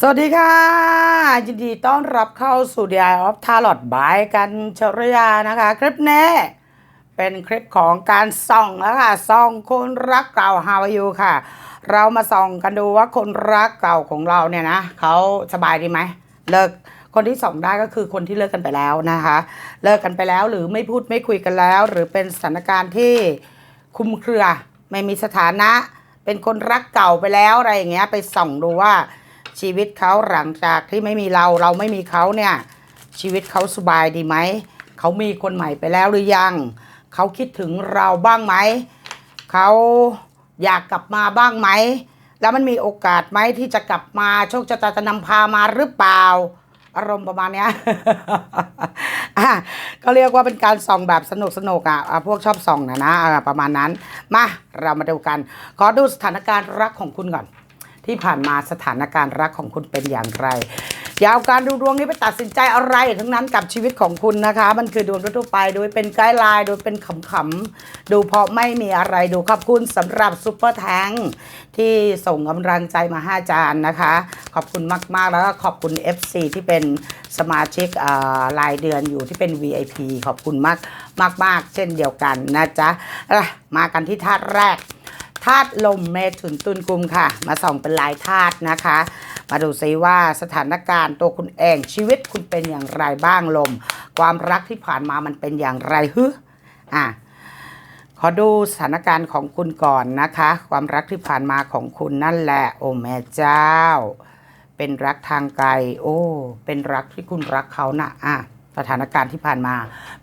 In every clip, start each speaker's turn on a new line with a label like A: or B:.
A: สวัสดีค่ะ ยินดีต้อนรับเข้าสู่ The Eye of Tarot by กันชรยานะคะ คลิปนี้ เป็นคลิปของการส่องแล้วค่ะส่องคนรักเก่า How are you ค่ะ เรามาส่องกันดูว่าคนรักเก่าของเราเนี่ยนะเขาสบายดีไหมเลิกคนที่ส่องได้ก็คือคนที่เลิกกันไปแล้วนะคะ เลิกกันไปแล้วหรือไม่พูดไม่คุยกันแล้ว หรือเป็นสถานการณ์ที่คุมเครือ ไม่มีสถานะ เป็นคนรักเก่าไปแล้วอะไรอย่างเงี้ยไปส่องดูว่า ชีวิตเขาหลังจากที่ไม่มีเราเราไม่มีเขาเนี่ย ชีวิตเขาสบายดีไหมเขามีคนใหม่ไปแล้วหรือยัง เขาคิดถึงเราบ้างไหมเขาอยากกลับมาบ้างไหม แล้วมันมีโอกาสไหมที่จะกลับมาโชคชะตาจะนำพามาหรือเปล่า อารมณ์ประมาณเนี้ยอะก็เรียกว่าเป็นการส่องแบบสนุกสนุกอะพวกชอบส่องนะนะประมาณนั้น มาเรามาดูกัน ขอดูสถานการณ์รักของคุณก่อน ที่ผ่านมาสถานการณ์รักของคุณเป็นอย่างไรอย่าเอาการดูดวงนี้ไปตัดสินใจอะไรทั้งนั้นกับชีวิตของคุณนะคะ มันคือดวงทั่วไป โดยเป็นไกด์ไลน์โดยเป็นขำๆดูเพราะไม่มีอะไรดูขอบคุณสำหรับซุปเปอร์แทงที่ส่งกำลังใจมาห้าจานนะคะ ขอบคุณมากๆ แล้วก็ขอบคุณ FC ที่เป็นสมาชิกรายเดือนอยู่ที่เป็น VIP ขอบคุณมากมากๆ เช่นเดียวกันนะจ๊ะอะมากันที่ธาตุแรก ธาตุลมเมถุนตุลกุมค่ะ มาส่องเป็นลายธาตุนะคะ มาดูซิว่าสถานการณ์ตัวคุณเองชีวิตคุณเป็นอย่างไรบ้างลม ความรักที่ผ่านมามันเป็นอย่างไรฮึอะขอดูสถานการณ์ของคุณก่อนนะคะ ความรักที่ผ่านมาของคุณนั่นแหละ โอ้แม่เจ้า เป็นรักทางไกล โอ้ เป็นรักที่คุณรักเขานะอะสถานการณ์ที่ผ่านมา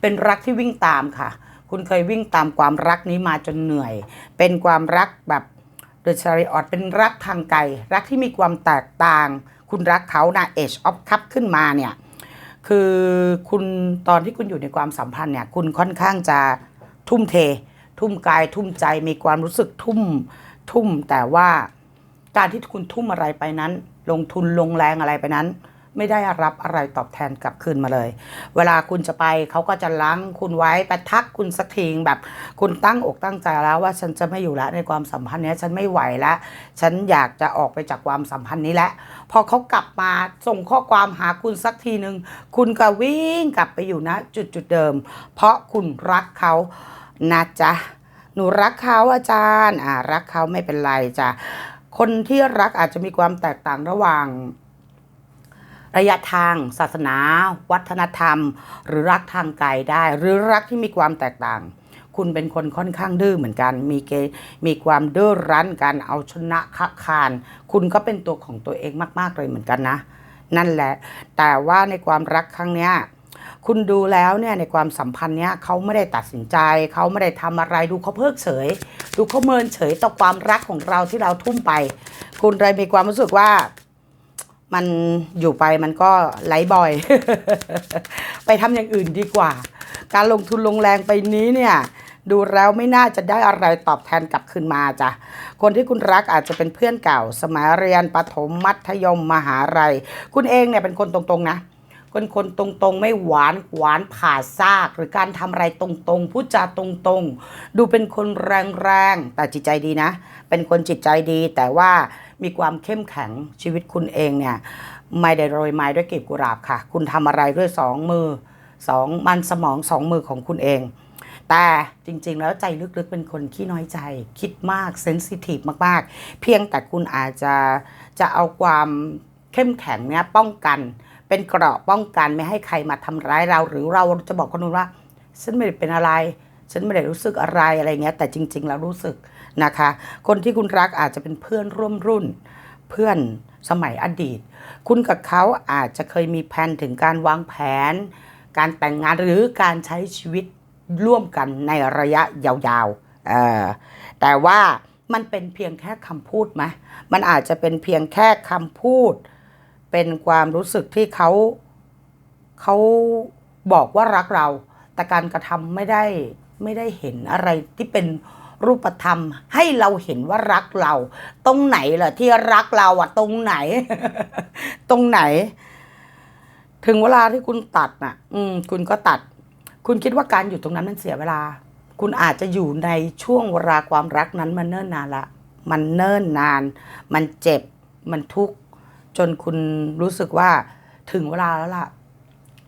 A: เป็นรักที่วิ่งตามค่ะ คุณเคยวิ่งตามความรักนี้มาจนเหนื่อย เป็นความรักแบบเดอะชาริออตเป็นรักทางไกล รักที่มีความแตกต่าง คุณรักเขานะเอชออฟคัพขึ้นมาเนี่ยคือคุณตอนที่คุณอยู่ในความสัมพันธ์เนี่ยคุณค่อนข้างจะทุ่มเท ทุ่มกายทุ่มใจมีความรู้สึกทุ่มทุ่มแต่ว่าการที่คุณทุ่มอะไรไปนั้น ลงทุนลงแรงอะไรไปนั้น ไม่ได้รับอะไรตอบแทนกลับคืนมาเลย เวลาคุณจะไปเขาก็จะล้างคุณไว้ไปทักคุณสักทีแบบคุณตั้งอกตั้งใจแล้วว่าฉันจะไม่อยู่แล้วในความสัมพันธ์นี้ฉันไม่ไหวแล้วฉันอยากจะออกไปจากความสัมพันธ์นี้แล้วพอเขากลับมาส่งข้อความหาคุณสักทีหนึ่งคุณก็วิ่งกลับไปอยู่นะจุดจุดเดิม เพราะคุณรักเขานะจ๊ะหนูรักเขาอาจารย์อ่ารักเขาไม่เป็นไรจ้ะคนที่รักอาจจะมีความแตกต่างระหว่าง ระยะทางศาสนา วัฒนธรรม หรือรักทางไกลได้ หรือรักที่มีความแตกต่าง คุณเป็นคนค่อนข้างดื้อเหมือนกัน มีเกมีความดื้อรั้นการเอาชนะคะคาน คุณก็เป็นตัวของตัวเองมากๆเลยเหมือนกันนะ นั่นแหละ แต่ว่าในความรักครั้งเนี้ยคุณดูแล้วเนี่ยในความสัมพันธ์เนี้ยเขาไม่ได้ตัดสินใจ เขาไม่ได้ทำอะไรดูเขาเพิกเฉย ดูเขาเมินเฉยต่อความรักของเราที่เราทุ่มไป คุณเลยมีความรู้สึกว่า มันอยู่ไปมันก็ไหลบ่อย ไปทำอย่างอื่นดีกว่า การลงทุนลงแรงไปนี้เนี่ย ดูแล้วไม่น่าจะได้อะไรตอบแทนกลับคืนมาจ้ะ คนที่คุณรักอาจจะเป็นเพื่อนเก่า สมัยเรียนประถมมัธยมมหาลัยคุณเองเนี่ยเป็นคนตรงๆนะคนคนตรงๆ ไม่หวานหวานผ่าซาก หรือการทำอะไรตรงๆพูดจาตรงๆ ดูเป็นคนแรงๆแต่จิตใจดีนะ เป็นคนจิตใจดีแต่ว่า มีความเข้มแข็งชีวิตคุณเองเนี่ยไม่ได้โรยไม้ด้วยกลีบกุหลาบค่ะ คุณทำอะไรด้วยสองมือสองมันสมองสองมือของคุณเอง แต่จริงๆแล้วใจลึกๆเป็นคนขี้น้อยใจ คิดมากเซนซิทีฟมากๆ เพียงแต่คุณอาจจะจะเอาความเข้มแข็งเนี่ยป้องกัน เป็นเกราะป้องกันไม่ให้ใครมาทำร้ายเรา หรือเราจะบอกคนนู้นว่า ฉันไม่ได้เป็นอะไร ฉันไม่ได้รู้สึกอะไรอะไรเงี้ยแต่จริง ๆ แล้วรู้สึก นะคะ คนที่คุณรักอาจจะเป็นเพื่อนร่วมรุ่น เพื่อนสมัยอดีต คุณกับเขาอาจจะเคยมีแผนถึงการวางแผน การแต่งงานหรือการใช้ชีวิตร่วมกันในระยะยาวๆแต่ว่ามันเป็นเพียงแค่คำพูดไหมมันอาจจะเป็นเพียงแค่คำพูด เป็นความรู้สึกที่เขาเขาบอกว่ารักเรา แต่การกระทำไม่ได้ไม่ได้เห็นอะไรที่เป็น รูปธรรม ให้เราเห็นว่ารักเรา ตรงไหนเหรอที่รักเราอะตรงไหน ตรงไหน ถึงเวลาที่คุณตัดน่ะ อืม คุณก็ตัด คุณคิดว่าการอยู่ตรงนั้นมันเสียเวลา คุณอาจจะอยู่ในช่วงเวลาความรักนั้นมาเนิ่นนานละมันเนิ่นนาน มันเจ็บ มันทุกข์ จนคุณรู้สึกว่าถึงเวลาแล้วล่ะ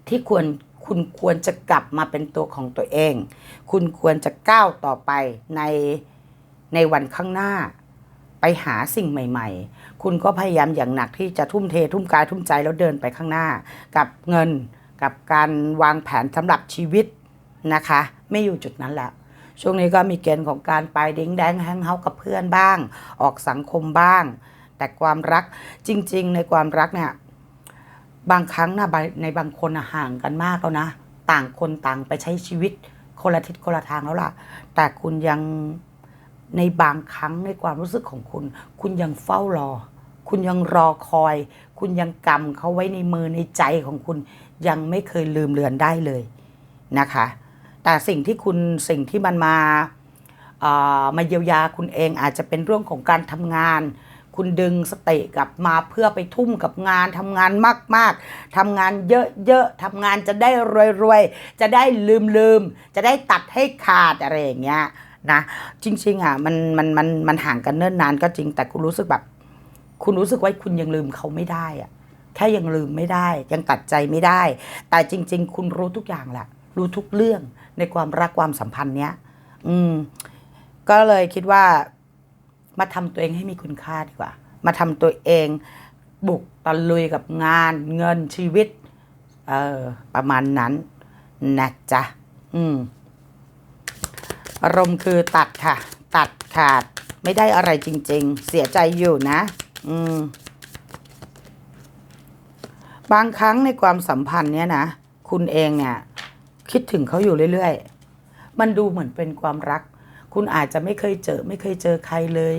A: ที่ควร คุณควรจะกลับมาเป็นตัวของตัวเอง คุณควรจะก้าวต่อไปในในวันข้างหน้า ไปหาสิ่งใหม่ ๆ คุณก็พยายามอย่างหนักที่จะทุ่มเท ทุ่มกายทุ่มใจแล้วเดินไปข้างหน้า กับเงินกับการวางแผนสำหรับชีวิตนะคะ ไม่อยู่จุดนั้นแล้วช่วงนี้ก็มีเกณฑ์ของการไปดิ้งแดงแฮงเฮากับเพื่อนบ้าง ออกสังคมบ้าง แต่ความรักจริง ๆ ในความรักเนี่ย บางครั้งนะในบางคนนะห่างกันมากแล้วนะ ต่างคนต่างไปใช้ชีวิตคนละทิศคนละทางแล้วล่ะ แต่คุณยังในบางครั้งในความรู้สึกของคุณ คุณยังเฝ้ารอ คุณยังรอคอย คุณยังกำเขาไว้ในมือในใจของคุณ ยังไม่เคยลืมเลือนได้เลยนะคะ แต่สิ่งที่คุณสิ่งที่มันมาเอ่อมาเยียวยาคุณเองอาจจะเป็นเรื่องของการทำงาน คุณดึงสเติกลับมาเพื่อไปทุ่มกับงานทำงานมาก ๆทำงานเยอะๆทำงานจะได้รวยๆ จะได้ลืมๆ จะได้ตัดให้ขาดอะไรอย่างเงี้ยนะจริงๆอะมันมันมันมันห่างกันเนิ่นนานก็จริงแต่คุณรู้สึกแบบ คุณรู้สึกว่าคุณยังลืมเขาไม่ได้อะแค่ยังลืมไม่ได้ ยังตัดใจไม่ได้ แต่จริง ๆ คุณรู้ทุกอย่างแหละรู้ทุกเรื่องในความรักความสัมพันธ์เนี้ย อืม ก็เลยคิดว่า มาทำตัวเองให้มีคุณค่าดีกว่า มาทำตัวเองบุกตะลุยกับงานเงินชีวิต เออประมาณนั้นนะจ๊ะอืมอารมณ์คือตัดค่ะ ตัดขาดไม่ได้อะไรจริง ๆ เสียใจอยู่นะ อืม บางครั้งในความสัมพันธ์เนี้ยนะคุณเองเนี่ย คิดถึงเขาอยู่เรื่อย ๆ มันดูเหมือนเป็นความรัก คุณอาจจะไม่เคยเจอไม่เคยเจอใครเลย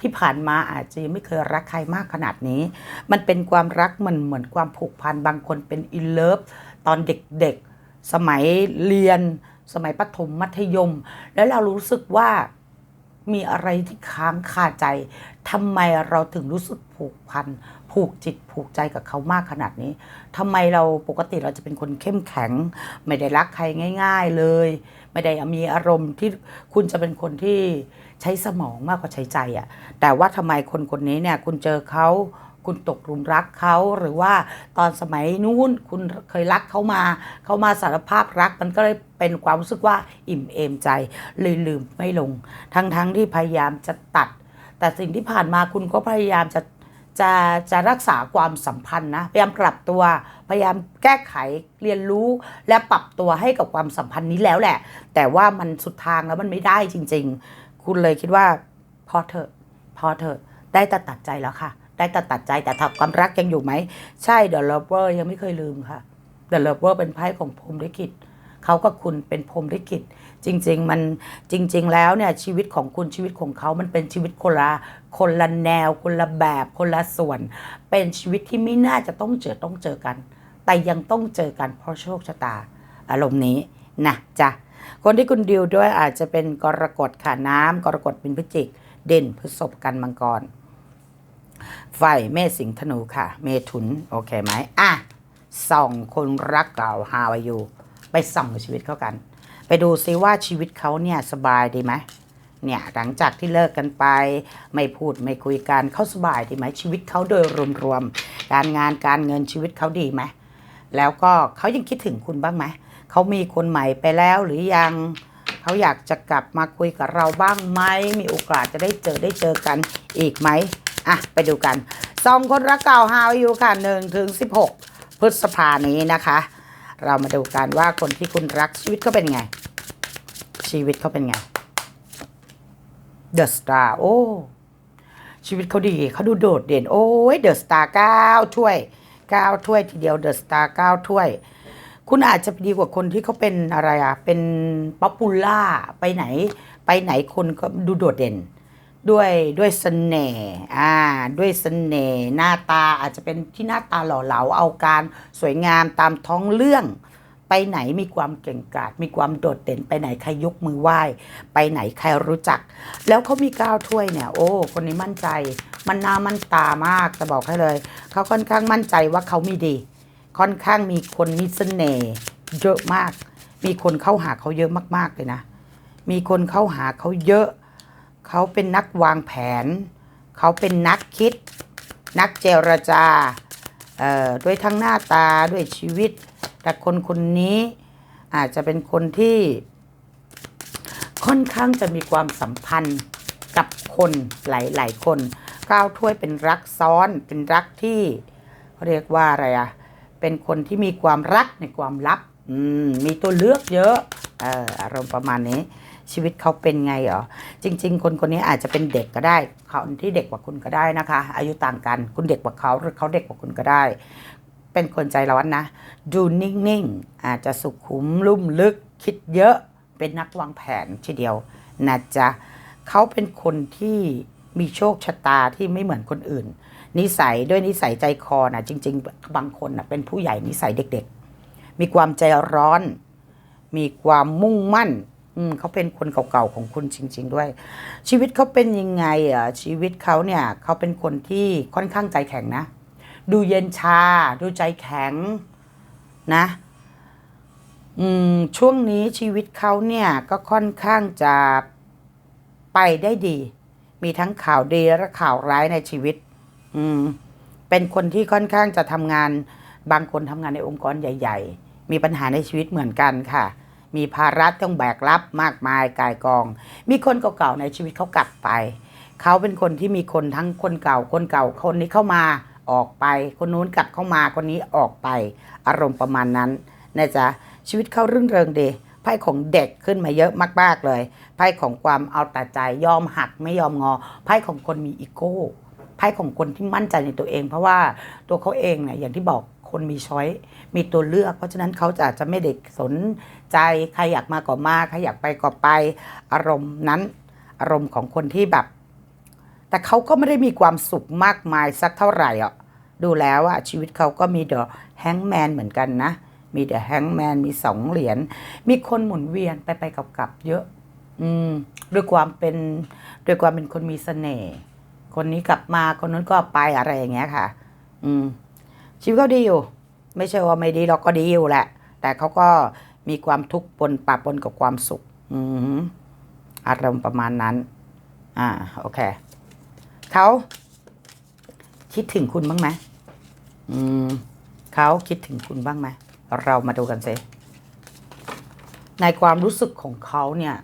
A: ที่ผ่านมาอาจจะยังไม่เคยรักใครมากขนาดนี้ มันเป็นความรักมันเหมือนความผูกพันบางคนเป็นอินเลิฟตอนเด็กๆ สมัยเรียน สมัยประถมมัธยม แล้วเรารู้สึกว่า มีอะไรที่ค้างคาใจทำไมเราถึงรู้สึกผูกพันผูกจิตผูกใจกับเขามากขนาดนี้ทำไมเราปกติเราจะเป็นคนเข้มแข็ง ไม่ได้รักใครง่าย ๆเลย ไม่ได้มีอารมณ์ที่คุณจะเป็นคนที่ใช้สมองมากกว่าใช้ใจอะ่ะแต่ว่าทำไมคนคนนี้เนี่ยคุณเจอเขา คุณตกหลุมรักเขาหรือว่าตอนสมัยนู้นคุณเคยรักเขามา เขามาสารภาพรักมันก็เลยเป็นความรู้สึกว่าอิ่มเอมใจเลยลืมไม่ลง ทั้งๆทที่พยายามจะตัด แต่สิ่งที่ผ่านมาคุณก็พยายามจะจะจะรักษาความสัมพันธ์นะพยายามปรับตัวพยายามแก้ไขเรียนรู้และปรับตัวให้กับความสัมพันธ์นี้แล้วแหละ แต่ว่ามันสุดทางแล้วมันไม่ได้จริง ๆ คุณเลยคิดว่าพอเถอะพอเถอะได้แต่ตัดใจแล้วค่ะ ได้แต่ตัดใจแต่ถความรักยังอยู่ไหม ใช่เดอะ o ลเวอร์ยังไม่เคยลืมค่ะเดอะ o ลเวอร์เป็นไพ่ของพรมลิขิตเขากับคุณเป็นพรมลิขิตจริง ๆ มันจริง ๆ แล้วเนี่ยชีวิตของคุณชีวิตของเขามันเป็นชีวิตคนละคนละแนว คนละแบบคนละส่วน เป็นชีวิตที่ไม่น่าจะต้องเจอต้องเจอกัน แต่ยังต้องเจอกันเพราะโชคชะตา อารมณ์นี้นะจ๊ะคนที่คุณดิวด้วยอาจจะเป็นกรกฎค่ะน้ำกรกฎเป็นพฤศจิก เด่นพฤษภกันมังกร ไฟเมษสิงห์ธนูค่ะ เมถุน โอเคไหมอะส่องคนรักเก่าฮาวายูไปส่องกับชีวิตเขากัน ไปดูซิว่าชีวิตเขาเนี่ยสบายดีไหมเนี่ยหลังจากที่เลิกกันไปไม่พูดไม่คุยกันเขาสบายดีไหมชีวิตเขาโดยรวมๆการงานการเงินชีวิตเขาดีไหมแล้วก็เขายังคิดถึงคุณบ้างไหมเขามีคนใหม่ไปแล้วหรือยังเขาอยากจะกลับมาคุยกับเราบ้างไหมมีโอกาสจะได้เจอได้เจอกันอีกไหม อะ ไปดูกันสองคนรักเก่าฮาวอยู่ค่ะหนึ่งถึงสิบหกพฤษภานี้นะคะ เรามาดูกันว่าคนที่คุณรักชีวิตเขาเป็นไง ชีวิตเขาเป็นไง The Star โอ้ชีวิตเขาดีเขาดูโดดเด่น โอ้ย The Star เก้าถ้วยเก้าถ้วยทีเดียว The Star เก้าถ้วย คุณอาจจะดีกว่าคนที่เขาเป็นอะไรอะเป็นป๊อปปูล่าไปไหน ไปไหนคนก็ดูโดดเด่น ด้วยด้วยเสน่ห์อ่าด้วยเสน่ห์หน้าตาอาจจะเป็นที่หน้าตาหล่อเหลาเอาการสวยงามตามท้องเรื่องไปไหนมีความเก่งกาจมีความโดดเด่นไปไหนใครยกมือไหว้ ไปไหนใครรู้จัก แล้วเขามีก้าวถ้วยเนี่ย โอ้คนนี้มั่นใจ มันน้ามั่นตามากจะบอกให้เลยเขาค่อนข้างมั่นใจว่าเขามีดี ค่อนข้างมีคนมีเสน่ห์เยอะมาก มีคนเข้าหาเขาเยอะมากๆเลยนะ มีคนเข้าหาเขาเยอะ เขาเป็นนักวางแผน เขาเป็นนักคิด นักเจรจาเอ่อด้วยทั้งหน้าตาด้วยชีวิต แต่คนคนนี้อาจจะเป็นคนที่ค่อนข้างจะมีความสัมพันธ์กับคนหลาย ๆ คนก้าวถ้วยเป็นรักซ้อนเป็นรักที่เขาเรียกว่าอะไรอะเป็นคนที่มีความรักในความลับอืมมีตัวเลือกเยอะเอออารมณ์ประมาณนี้ ชีวิตเขาเป็นไงเหรอจริง ๆ คนคนนี้อาจจะเป็นเด็กก็ได้เขาที่เด็กกว่าคุณก็ได้นะคะ อายุต่างกันคุณเด็กกว่าเขาหรือเขาเด็กกว่าคุณก็ได้ เป็นคนใจร้อนนะ ดูนิ่งๆอาจจะสุขุมลุ่มลึกคิดเยอะเป็นนักวางแผนทีเดียวนะจ๊ะเขาเป็นคนที่มีโชคชะตาที่ไม่เหมือนคนอื่น นิสัยด้วยนิสัยใจคอนะจริง ๆ บางคนนะเป็นผู้ใหญ่นิสัยเด็ก ๆ มีความใจร้อน มีความมุ่งมั่น อืมเขาเป็นคนเก่าๆของคุณจริง ๆ ด้วย ชีวิตเขาเป็นยังไงอะชีวิตเขาเนี่ยเขาเป็นคนที่ค่อนข้างใจแข็งนะ ดูเย็นชา ดูใจแข็งนะอืมช่วงนี้ชีวิตเขาเนี่ยก็ค่อนข้างจะไปได้ดี มีทั้งข่าวดีและข่าวร้ายในชีวิต อืมเป็นคนที่ค่อนข้างจะทำงานบางคนทำงานในองค์กรใหญ่ ๆ มีปัญหาในชีวิตเหมือนกันค่ะ มีภาระต้องแบกรับมากมายกายกอง มีคนเก่าๆในชีวิตเขากลับไป เขาเป็นคนที่มีคนทั้งคนเก่าคนเก่าคนนี้เข้ามาออกไป คนนู้นกลับเข้ามาคนนี้ออกไป อารมณ์ประมาณนั้นนะจ๊ะชีวิตเขารื่นเริงดีไพ่ของเด็กขึ้นมาเยอะมากๆเลยไพ่ของความเอาแต่ใจยอมหักไม่ยอมงอไพ่ของคนมีอีโก้ไพ่ของคนที่มั่นใจในตัวเอง เพราะว่าตัวเขาเองเนี่ยอย่างที่บอก คนมีช้อยมีตัวเลือก เพราะฉะนั้นเขาจะจะไม่เด็กสนใจใครอยากมาก็มาใครอยากไปก็ไป อารมณ์นั้น อารมณ์ของคนที่แบบ แต่เขาก็ไม่ได้มีความสุขมากมายสักเท่าไหร่อะดูแล้วอะชีวิตเขาก็มีเดอะแฮงแมนเหมือนกันนะ มีเดอะแฮงแมนมีสองเหรียญมีคนหมุนเวียนไปไปกลับๆเยอะ อืมด้วยความเป็นด้วยความเป็นคนมีเสน่ห์คนนี้กลับมาคนนั้นก็ไปอะไรอย่างเงี้ยค่ะ อืม ชีวิตเขาดีอยู่ ไม่ใช่ว่าไม่ดีเราก็ดีอยู่แหละ แต่เขาก็มีความทุกข์ปนปะปนกับความสุข อืมอารมณ์ประมาณนั้น อ่า โอเค เขาคิดถึงคุณบ้างไหมอืมเขาคิดถึงคุณบ้างไหม เรามาดูกันสิในความรู้สึกของเขาเนี่ย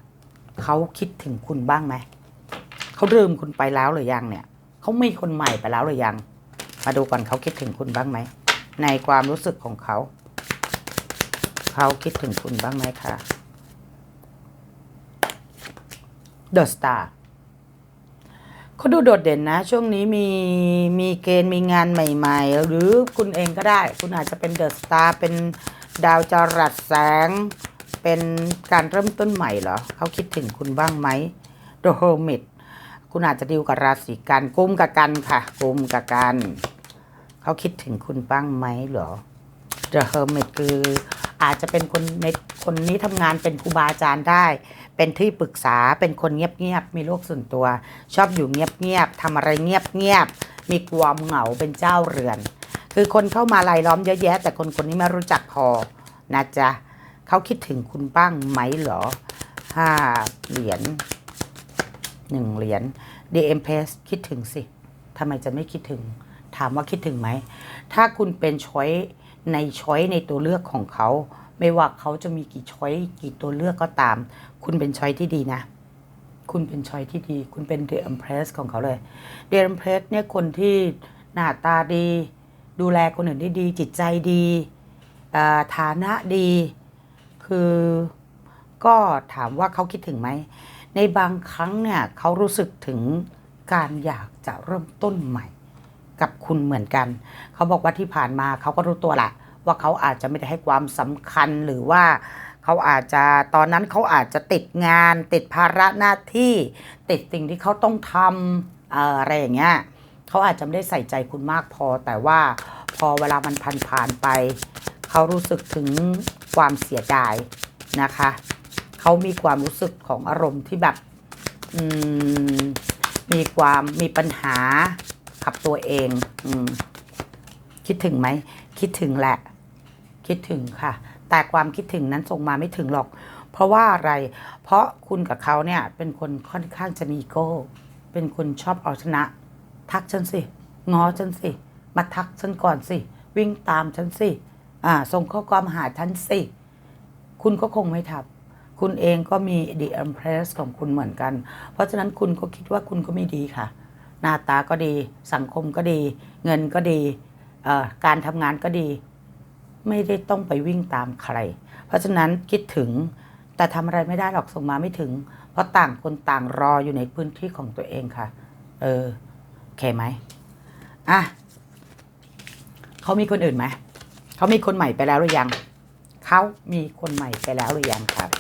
A: เขาคิดถึงคุณบ้างไหม เขาลืมคุณไปแล้วหรือยังเนี่ย เขามีคนใหม่ไปแล้วหรือยัง มาดูก่อนเขาคิดถึงคุณบ้างไหม ในความรู้สึกของเขา เขาคิดถึงคุณบ้างไหมคะ The Star เขาดูโดดเด่นนะ ช่วงนี้มีมีเกณฑ์มีงานใหม่ๆ หรือคุณเองก็ได้ คุณอาจจะเป็นเดอะสตาร์เป็นดาวจรัสแสง เป็นการเริ่มต้นใหม่เหรอ เขาคิดถึงคุณบ้างไหม The Hermit คุณอาจจะดีลกับราศีกันกุมกับกันค่ะกุมกับกันเขาคิดถึงคุณบ้างไหมเหรอ The Hermit คืออาจจะเป็นคนในคนนี้ทำงานเป็นครูบาอาจารย์ได้ เป็นที่ปรึกษาเป็นคนเงียบๆมีโลกส่วนตัว ชอบอยู่เงียบๆทำอะไรเงียบๆมีความเหงาเป็นเจ้าเรือน คือคนเข้ามารายล้อมเยอะแยะ แต่คนคนนี้ไม่รู้จักพอนะจ๊ะเขาคิดถึงคุณบ้างไหมเหรอห้าเหรียญ หนึ่งเหรียญ DM p a s คิดถึงสิทำไมจะไม่คิดถึง ถามว่าคิดถึงไหม ถ้าคุณเป็นช้อยในช้อยในตัวเลือกของเขา ไม่ว่าเขาจะมีกี่ช้อยกี่ตัวเลือกก็ตาม คุณเป็นช้อยที่ดีนะ คุณเป็นช้อยที่ดี คุณเป็น The Empress ของเขาเลย The Empress เนี่ยคนที่หน้าตาดี ดูแลคนอื่นได้ดี จิตใจดีฐานะดี คือก็ถามว่าเขาคิดถึงไหม ในบางครั้งเนี่ยเขารู้สึกถึงการอยากจะเริ่มต้นใหม่ กับคุณเหมือนกัน เขาบอกว่าที่ผ่านมาเขาก็รู้ตัวแหละว่าเขาอาจจะไม่ได้ให้ความสำคัญหรือว่าเขาอาจจะตอนนั้นเขาอาจจะติดงาน ติดภาระหน้าที่ ติดสิ่งที่เขาต้องทำอะไรอย่างเงี้ยเขาอาจจะไม่ได้ใส่ใจคุณมากพอ แต่ว่าพอเวลามันผ่านผ่านๆไป เขารู้สึกถึงความเสียดายนะคะ เขามีความรู้สึกของอารมณ์ที่แบบมมีความมีปัญหากับตัวเองอคิดถึงไหม คิดถึงแหละ คิดถึงค่ะ แต่ความคิดถึงนั้นส่งมาไม่ถึงหรอก เพราะว่าอะไร เพราะคุณกับเขาเนี่ย เป็นคนค่อนข้างจะมีอีโก้ เป็นคนชอบเอาชนะ ทักฉันสิงอฉันสิ มาทักฉันก่อนสิ วิ่งตามฉันสิ อ่า ส่งข้อความหาฉันสิ คุณก็คงไม่ทำ คุณเองก็มี The Empress ของคุณเหมือนกัน เพราะฉะนั้นคุณก็คิดว่าคุณก็ไม่ดีค่ะ หน้าตาก็ดี สังคมก็ดี เงินก็ดี การทำงานก็ดี ไม่ได้ต้องไปวิ่งตามใคร เพราะฉะนั้นคิดถึงแต่ทำอะไรไม่ได้หรอกส่งมาไม่ถึง เพราะต่างคนต่างรออยู่ในพื้นที่ของตัวเองค่ะ เออโอเคไหมอะเขามีคนอื่นไหมเขามีคนใหม่ไปแล้วหรือยังเขามีคนใหม่ไปแล้วหรือยังครับ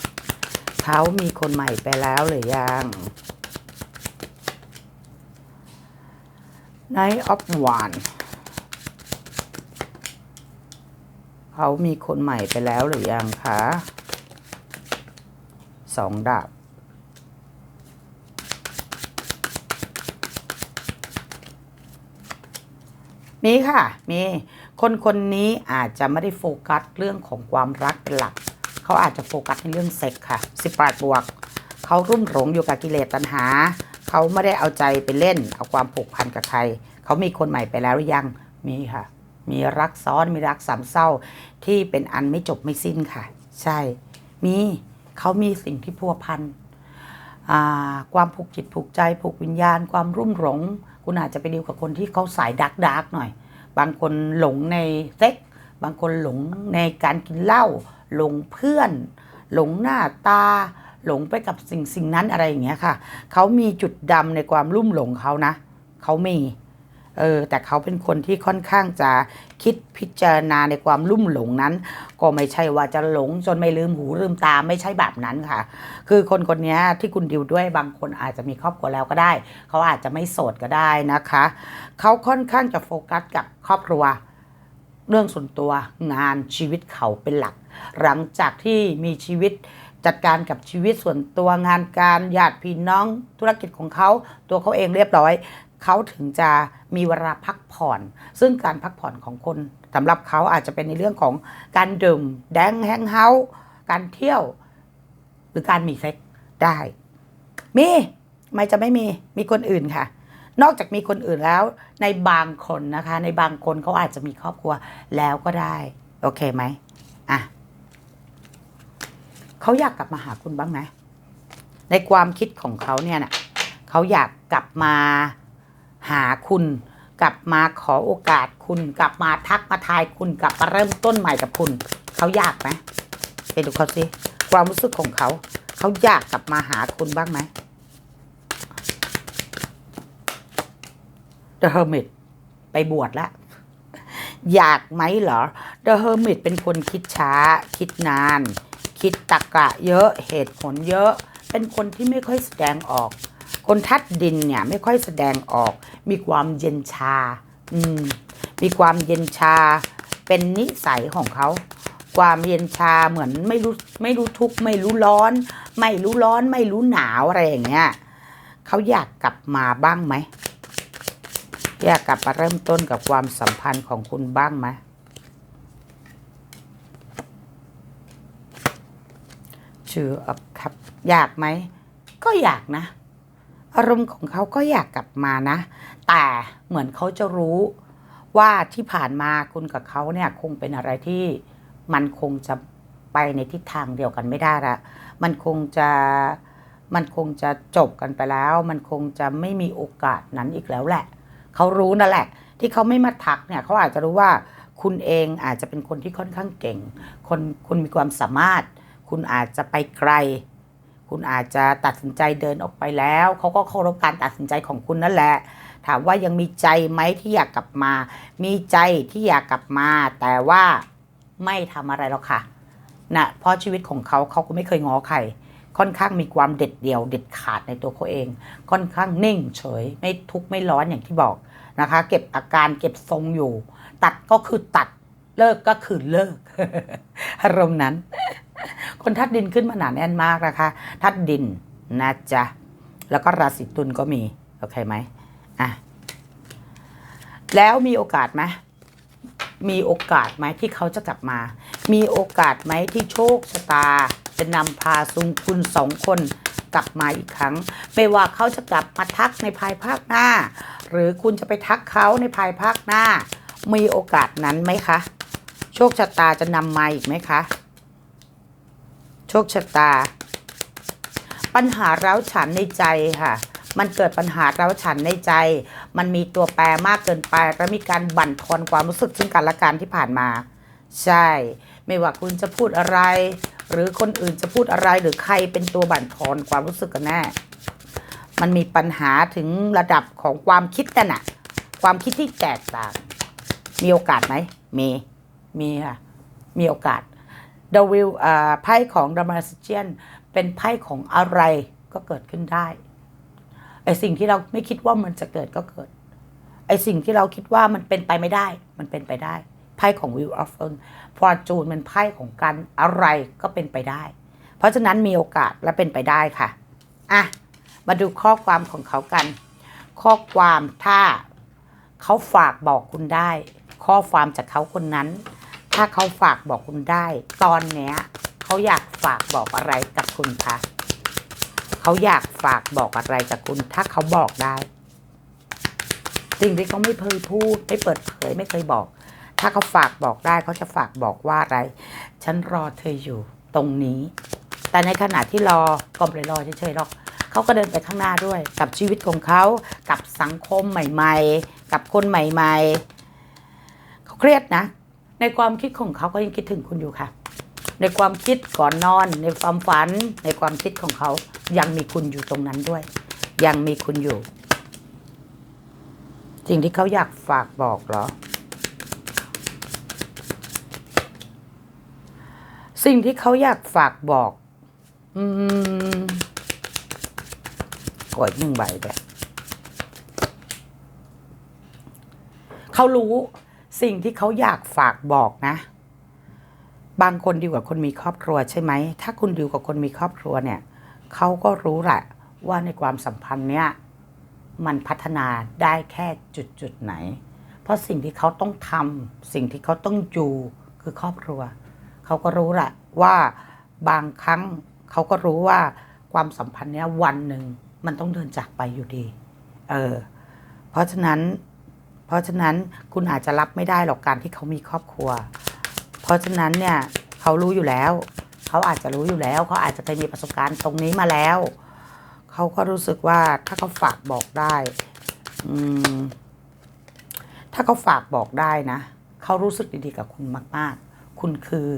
A: เขามีคนใหม่ไปแล้วหรือยัง Night of One เขามีคนใหม่ไปแล้วหรือยังคะสองดาบมีค่ะ มี คนคนนี้อาจจะไม่ได้โฟกัสเรื่องของความรักเป็นหลัก เขาอาจจะโฟกัสในเรื่องเซ็กค่ะ 18 บวก เขารุ่มหลงอยู่กับกิเลสตัณหา เขาไม่ได้เอาใจไปเล่น เอาความผูกพันกับใคร เขามีคนใหม่ไปแล้วหรือยัง มีค่ะ มีรักซ้อน มีรักสามเศร้า ที่เป็นอันไม่จบไม่สิ้นค่ะ ใช่ มีเขามีสิ่งที่พัวพัน ความผูกจิตผูกใจ ผูกวิญญาณ ความรุ่มหลง คุณอาจจะไปดีลกับคนที่เขาสายดักดักหน่อย บางคนหลงในเซ็ก บางคนหลงในการกินเหล้า หลงเพื่อน หลงหน้าตา หลงไปกับสิ่งสิ่งนั้นอะไรอย่างเงี้ยค่ะ เขามีจุดดำในความรุ่มหลงเขานะ เขามี เออ แต่เขาเป็นคนที่ค่อนข้างจะคิดพิจารณาในความลุ่มหลงนั้น ก็ไม่ใช่ว่าจะหลงจนไม่ลืมหูลืมตาไม่ใช่แบบนั้นค่ะ คือคนคนนี้ที่คุณดิวด้วยบางคนอาจจะมีครอบครัวแล้วก็ได้ เขาอาจจะไม่โสดก็ได้นะคะ เขาค่อนข้างจะโฟกัสกับครอบครัว เรื่องส่วนตัวงานชีวิตเขาเป็นหลัก หลังจากที่มีชีวิตจัดการกับชีวิตส่วนตัวงานการญาติพี่น้องธุรกิจของเขาตัวเขาเองเรียบร้อย เขาถึงจะมีเวลาพักผ่อน ซึ่งการพักผ่อนของคนสำหรับเขาอาจจะเป็นในเรื่องของการดื่ม แดงแฮงเฮาส์การเที่ยว หรือการมีเซ็กได้มีไม่จะไม่มีมีคนอื่นค่ะ นอกจากมีคนอื่นแล้ว ในบางคนนะคะ ในบางคนเขาอาจจะมีครอบครัวแล้วก็ได้ โอเคไหมอะ เขาอยากกลับมาหาคุณบ้างไหมในความคิดของเขาเนี่ยนะเขาอยากกลับมาหาคุณ กลับมาขอโอกาสคุณ กลับมาทักมาทายคุณ กลับมาเริ่มต้นใหม่กับคุณ เขาอยากไหมไปดูเขาสิความรู้สึกของเขา เขาอยากกลับมาหาคุณบ้างไหม The Hermit ไปบวชแล้วอยากไหมเหรอ The Hermit เป็นคนคิดช้า คิดนาน คิดตะกะเยอะเหตุผลเยอะ เป็นคนที่ไม่ค่อยแสดงออก คนทัดดินเนี่ยไม่ค่อยแสดงออก มีความเย็นชา อืม มีความเย็นชา เป็นนิสัยของเขา ความเย็นชาเหมือนไม่รู้ไม่รู้ทุกข์ไม่รู้ร้อน ไม่รู้ร้อน ไม่รู้หนาวอะไรอย่างเงี้ยเขาอยากกลับมาบ้างไหมอยากกลับมาเริ่มต้นกับความสัมพันธ์ของคุณบ้างไหม ชื่อครับอยากไหม ก็อยากนะ อารมณ์ของเขาก็อยากกลับมานะ แต่เหมือนเขาจะรู้ว่าที่ผ่านมาคุณกับเขาเนี่ยคงเป็นอะไรที่มันคงจะไปในทิศทางเดียวกันไม่ได้ละมันคงจะมันคงจะจบกันไปแล้ว มันคงจะไม่มีโอกาสนั้นอีกแล้วแหละ เขารู้นั่นแหละ ที่เขาไม่มาทักเนี่ยเขาอาจจะรู้ว่าคุณเองอาจจะเป็นคนที่ค่อนข้างเก่ง คนคุณมีความสามารถ คุณอาจจะไปไกล คุณอาจจะตัดสินใจเดินออกไปแล้ว เขาก็เคารพการตัดสินใจของคุณนั่นแหละ ถามว่ายังมีใจไหมที่อยากกลับมา มีใจที่อยากกลับมา แต่ว่าไม่ทำอะไรหรอกค่ะนะเพราะชีวิตของเขาเขาก็ไม่เคยง้อใคร ค่อนข้างมีความเด็ดเดี่ยว เด็ดขาดในตัวเขาเอง ค่อนข้างนิ่งเฉย ไม่ทุกข์ไม่ร้อนอย่างที่บอกนะคะ เก็บอาการเก็บทรงอยู่ ตัดก็คือตัดเลิกก็คือเลิกอารมณ์นั้น คนทัดดินขึ้นมาหนาแน่นมากนะคะ ทัดดินนะจ๊ะ แล้วก็ราศีตุลก็มี โอเคไหมอะ แล้วมีโอกาสไหมมีโอกาสไหมที่เขาจะกลับมา มีโอกาสไหมที่โชคชะตา จะนำพาซุงคุณสองคนกลับมาอีกครั้ง ไม่ว่าเขาจะกลับมาทักในภายภาคหน้า หรือคุณจะไปทักเขาในภายภาคหน้า มีโอกาสนั้นไหมคะ โชคชะตาจะนำมาอีกไหมคะ โชคชะตา ปัญหาเร้าฉันในใจค่ะ มันเกิดปัญหาเร้าฉันในใจ มันมีตัวแปรมากเกินไป และมีการบั่นทอนความรู้สึกซึ่งกันและกันที่ผ่านมา ใช่ ไม่ว่าคุณจะพูดอะไร หรือคนอื่นจะพูดอะไรหรือใครเป็นตัวบั่นทอนความรู้สึกกันแน่ มันมีปัญหาถึงระดับของความคิดกันอะความคิดที่แตกต่าง มีโอกาสไหมมี มีค่ะ มีโอกาส ดวิลไพ่ของดามาสเจียนเป็นไพ่ของอะไรก็เกิดขึ้นได้ไอสิ่งที่เราไม่คิดว่ามันจะเกิดก็เกิดไอสิ่งที่เราคิดว่ามันเป็นไปไม่ได้ มันเป็นไปได้ไพ่ของวิลออฟเฟนฟอร์จูนมันไพ่ของการอะไรก็เป็นไปได้ เพราะฉะนั้นมีโอกาสและเป็นไปได้ค่ะอะมาดูข้อความของเขากัน ข้อความถ้าเขาฝากบอกคุณได้ ข้อความจากเขาคนนั้น ถ้าเขาฝากบอกคุณได้ ตอนเนี้ยเขาอยากฝากบอกอะไรกับคุณคะเขาอยากฝากบอกอะไรกับคุณ ถ้าเขาบอกได้ สิ่งที่เขาไม่เคยพูด ไม่เปิดเผยไม่เคยบอก ถ้าเขาฝากบอกได้เขาจะฝากบอกว่าอะไร ฉันรอเธออยู่ตรงนี้ แต่ในขณะที่รอก็ไม่รอเฉยๆหรอกเขาก็เดินไปข้างหน้าด้วย กับชีวิตของเขา กับสังคมใหม่ ๆ กับคนใหม่ ๆ เขาเครียดนะ ในความคิดของเขาก็ยังคิดถึงคุณอยู่ค่ะ ในความคิดก่อนนอน ในความฝัน ในความคิดของเขายังมีคุณอยู่ตรงนั้นด้วย ยังมีคุณอยู่ สิ่งที่เขาอยากฝากบอกเหรอ สิ่งที่เขาอยากฝากบอก อืมกดหนึ่งใบไปเขารู้ สิ่งที่เขาอยากฝากบอกนะ บางคนดีกว่าคนมีครอบครัวใช่ไหม ถ้าคุณดีกว่าคนมีครอบครัวเนี่ยเขาก็รู้แหละว่าในความสัมพันธ์เนี่ยมันพัฒนาได้แค่จุดจุดไหน เพราะสิ่งที่เขาต้องทำสิ่งที่เขาต้องอยู่คือครอบครัว เขาก็รู้แหละว่าบางครั้งเขาก็รู้ว่าความสัมพันธ์เนี้ยวันหนึ่งมันต้องเดินจากไปอยู่ดี เออ เพราะฉะนั้น เพราะฉะนั้นคุณอาจจะรับไม่ได้หรอกการที่เขามีครอบครัว เพราะฉะนั้นเนี่ยเขารู้อยู่แล้ว เขาอาจจะรู้อยู่แล้วเขาอาจจะเคยมีประสบการณ์ตรงนี้มาแล้ว เขาก็รู้สึกว่าถ้าเขาฝากบอกได้อืมถ้าเขาฝากบอกได้นะเขารู้สึกดีๆกับคุณมาก ๆ คุณคือ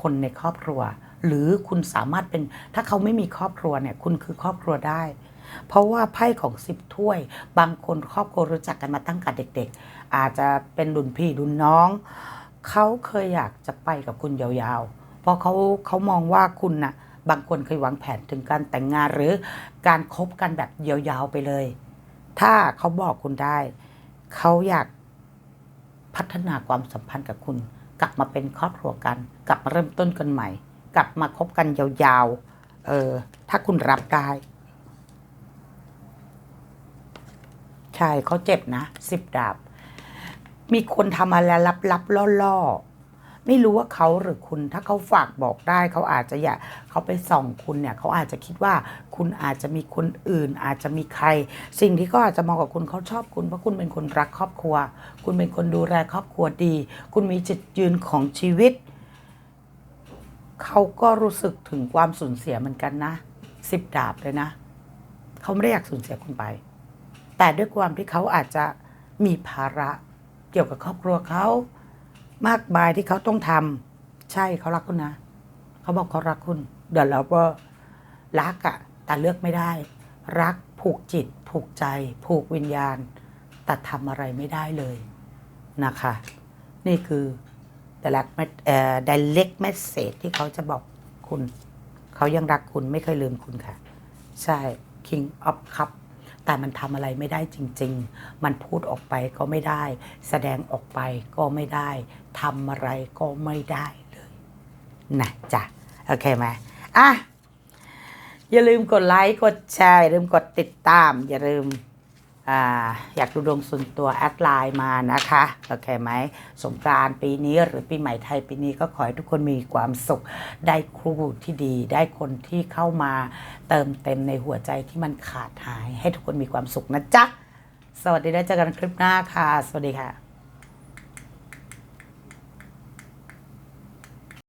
A: คนในครอบครัว หรือคุณสามารถเป็นถ้าเขาไม่มีครอบครัวเนี่ย คุณคือครอบครัวได้ เพราะว่าไพ่ของสิบถ้วย บางคนครอบครัวรู้จักกันมาตั้งแต่เด็ก ๆ อาจจะเป็นรุ่นพี่รุ่นน้อง เขาเคยอยากจะไปกับคุณยาวๆ เพราะเขาเขามองว่าคุณน่ะบางคนเคยวางแผนถึงการแต่งงานหรือการคบกันแบบยาวๆไปเลย ถ้าเขาบอกคุณได้ เขาอยากพัฒนาความสัมพันธ์กับคุณ กลับมาเป็นครอบครัวกัน กลับมาเริ่มต้นกันใหม่ กลับมาคบกันยาวๆ เออ ถ้าคุณรับได้ ใช่เขาเจ็บนะสิบดาบ มีคนทำอะไรลับๆล่อๆ ไม่รู้ว่าเขาหรือคุณ ถ้าเขาฝากบอกได้เขาอาจจะอยากเขาไปส่องคุณเนี่ยเขาอาจจะคิดว่าคุณอาจจะมีคนอื่น อาจจะมีใคร สิ่งที่เขาอาจจะมองกับคุณเขาชอบคุณเพราะคุณเป็นคนรักครอบครัว คุณเป็นคนดูแลครอบครัวดี คุณมีจุดยืนของชีวิตเขาก็รู้สึกถึงความสูญเสียเหมือนกันนะสิบดาบเลยนะ เขาไม่ได้อยากสูญเสียคุณไป แต่ด้วยความที่เขาอาจจะมีภาระเกี่ยวกับครอบครัวเขามากมายที่เขาต้องทำใช่เขารักคุณนะ เขาบอกเขารักคุณ เดี๋ยวเราก็รักอะแต่เลือกไม่ได้ รักผูกจิต ผูกใจ ผูกวิญญาณ แต่ทำอะไรไม่ได้เลยนะคะ นี่คือแต่ละเอ่อ direct message ที่เขาจะบอกคุณ เขายังรักคุณไม่เคยลืมคุณค่ะ ใช่ King of Cup แต่มันทำอะไรไม่ได้จริง ๆ มันพูดออกไปก็ไม่ได้ แสดงออกไปก็ไม่ได้ทำอะไรก็ไม่ได้เลยนะจ๊ะโอเคไหมอะอย่าลืมกดไลค์กดแชร์อย่าลืมกดติดตาม อย่าลืม อยากดูดวงส่วนตัวแอดไลน์มานะคะโอเคไหมสงกรานปีนี้หรือปีใหม่ไทยปีนี้ก็ขอให้ทุกคนมีความสุข ได้ครูที่ดี ได้คนที่เข้ามาเติมเต็มในหัวใจที่มันขาดหาย ให้ทุกคนมีความสุขนะจ๊ะ สวัสดีนะเจอกันคลิปหน้าค่ะ สวัสดีค่ะ